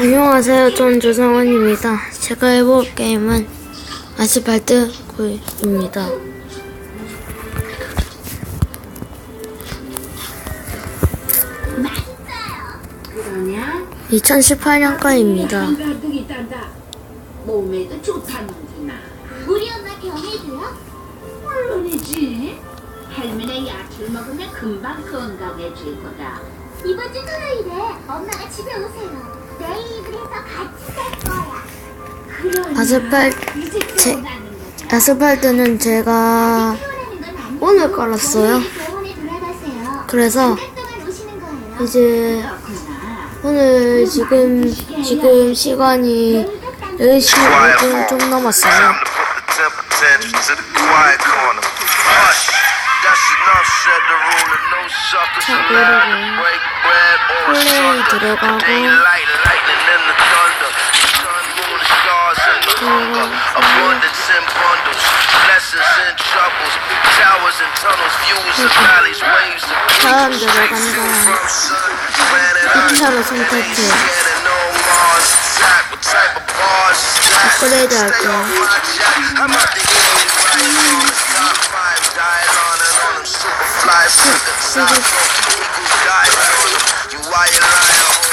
안녕하세요. 전 조성원입니다. 제가 해볼 게임은 아스팔트 구입니다. 그러냐? 2018년 거입니다. 가득이 딴다. 몸에도 좋다는구나. 우리 엄마 병에도요? 물론이지. 할머니 약을 먹으면 금방 건강해질 거다. 이번 주 토요일에 엄마가 집에 오세요. 아스팔- 제-. 아스팔트는 제가 오늘 깔았어요. 그래서. 이제. 오늘 지금 지금 시간이 10시 5분 좀 suckers 자, or 플레이. 들어가고 abundance in bundles, blessings in troubles, towers and tunnels, views of valleys, waves of peaks, streets sun, planet Earth, ain't no Mars, type, type of bars I'm out the enemy right now,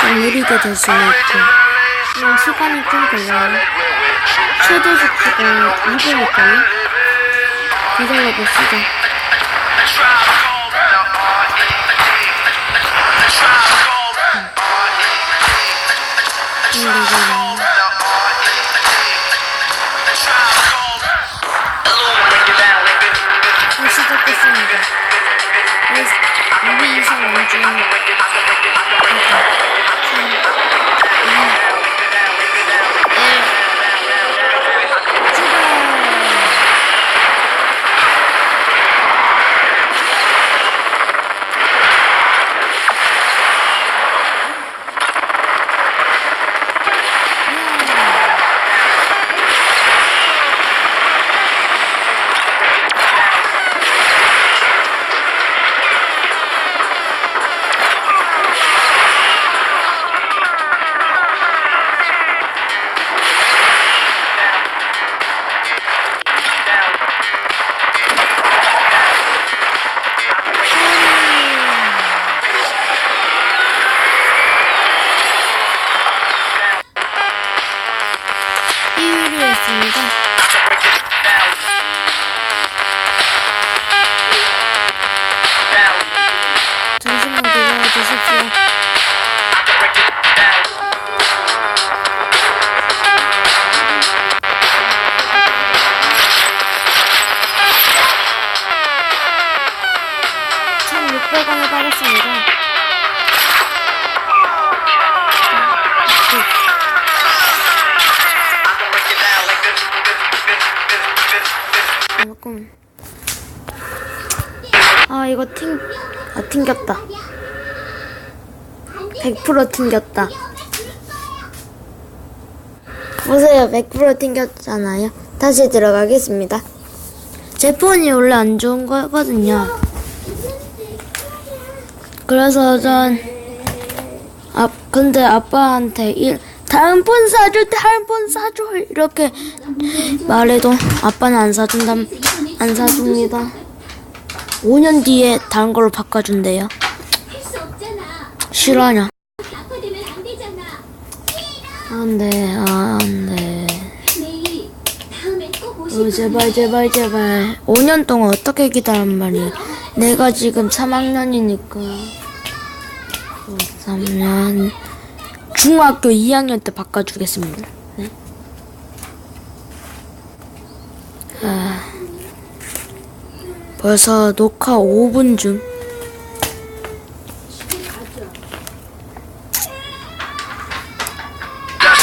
좀 느리게 될 수도 있고 그냥 시간이 좀 걸려요. 최대 속도가 200일걸요? 기다려봅시다. 음, 네, 잠깐. 아 이거 튕, 아 튕겼다. 100% 튕겼다. 보세요, 100% 튕겼잖아요. 다시 들어가겠습니다. 제 폰이 원래 안 좋은 거거든요. 그래서 전, 아, 근데 아빠한테 일, 다른 폰 사줘, 다른 폰 사줘, 이렇게 말해도 아빠는 안 사준다, 안 사줍니다. 5년 뒤에 다른 걸로 바꿔준대요. 싫어하냐? 안 돼, 안 돼. 어, 제발, 제발, 제발. 5년 동안 어떻게 기다란 말이야. 내가 지금 3학년이니까. 3년. 중학교 2학년 때 바꿔주겠습니다. 네. 아. 벌써 녹화 5분 중. That's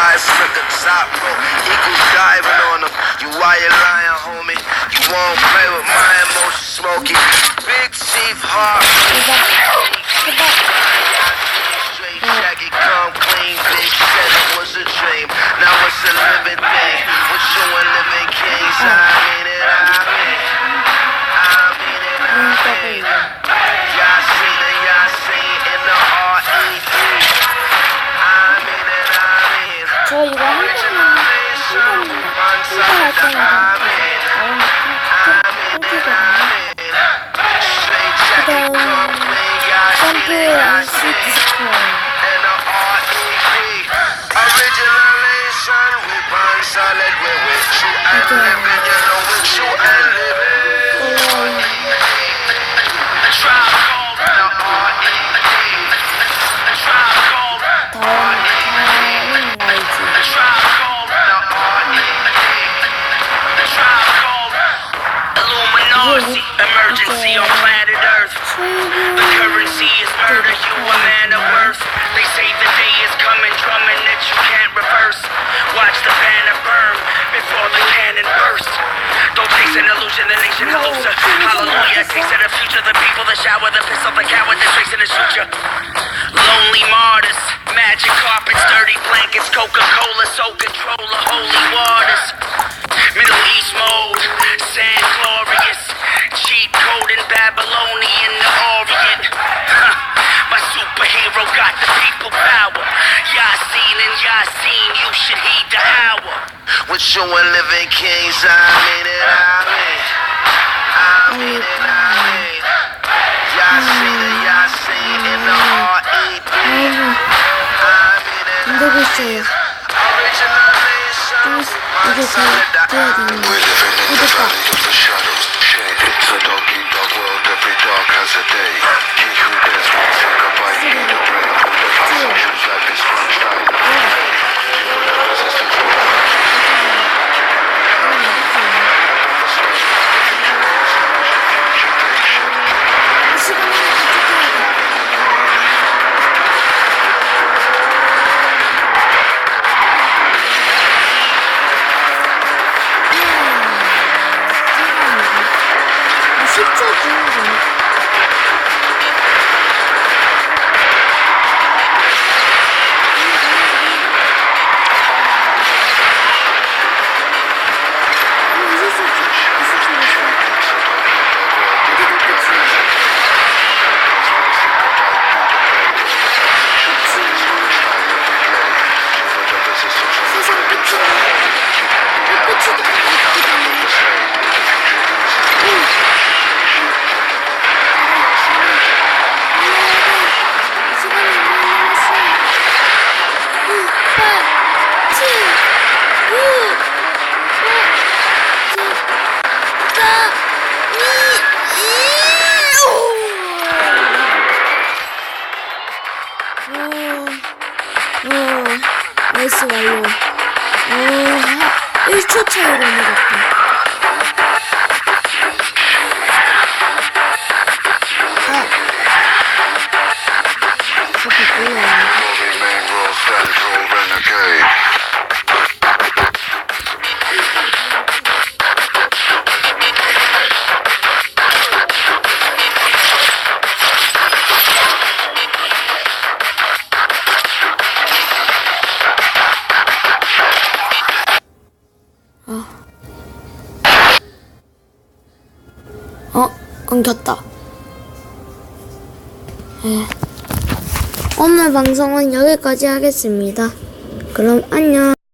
fly top row. Eagles diving on them. You wire lying, homie. You won't play with my emotions, smoky. Big chief heart. Solid, we with you and living, you know is murder, you a man of worth. They say the day is coming, drumming that you can't reverse. Watch the banner burn before the cannon burst. Don't chase an illusion, the nation hallucina. Hallelujah, taste of the future, the people, the shower, the pistol, the coward, the tricks and the shooter. Lonely martyrs, magic carpets, dirty blankets, Coca-Cola, so control the holy waters. Middle East mode, sand glorious, cheat code in Babylonian, the Orient. Huh, My hero got the people power. Y'all seen and y'all seen, you should heed the hour. With you and living kings, I mean it, I mean. I mean it, I mean. Y'all seen and y'all seen in the R.E.P. I mean it, I mean. Original nation, I'm my solidarity. 완료. 오, 1초 차이로 이겼다. 겼다. 예. 오늘 방송은 여기까지 하겠습니다. 그럼 안녕.